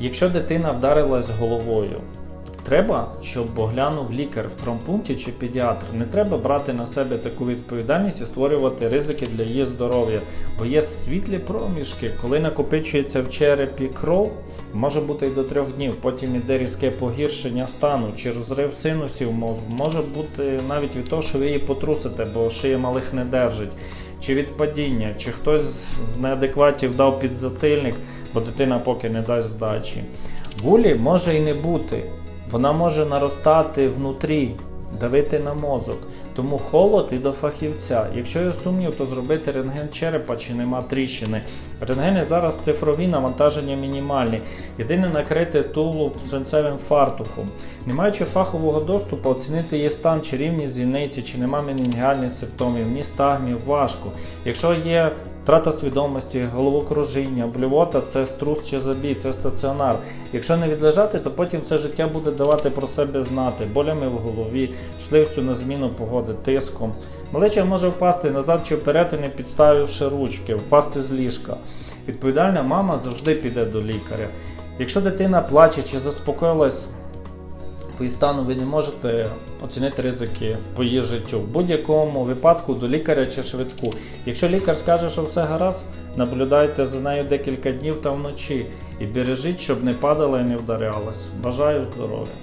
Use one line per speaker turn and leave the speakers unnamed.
Якщо дитина вдарилась головою, треба, щоб оглянув лікар в травмпункті чи педіатр. Не треба брати на себе таку відповідальність і створювати ризики для її здоров'я. Бо є світлі проміжки, коли накопичується в черепі кров, може бути і до трьох днів. Потім іде різке погіршення стану чи розрив синусів мозку. Може бути навіть від того, що ви її потрусите, бо шия малих не держить. Чи від падіння, чи хтось з неадекватів дав підзатильник, бо дитина поки не дасть здачі. Гулі може і не бути. Вона може наростати внутрі, давити на мозок. Тому холод і до фахівця. Якщо є сумнів, то зробити рентген черепа чи нема тріщини. Рентгени зараз цифрові, навантаження мінімальні. Єдине накрити тулуб свинцевим фартухом. Не маючи фахового доступу, оцінити її стан чи рівність зіниці, чи нема менінгіальних симптомів, ні стагмів, важко. Якщо є Втрата свідомості, головокружіння, блювота це струс чи забій, це стаціонар. Якщо не відлежати, то потім це життя буде давати про себе знати, болями в голові, шливцю на зміну погоди, тиском. Малеча може впасти назад чи вперед не підставивши ручки, впасти з ліжка. Відповідальна мама завжди піде до лікаря. Якщо дитина плаче чи заспокоїлась, по її стану ви не можете оцінити ризики по її життю. В будь-якому випадку до лікаря чи швидку. Якщо лікар скаже, що все гаразд, наблюдайте за нею декілька днів та вночі і бережіть, щоб не падала і не вдарялась. Бажаю здоров'я!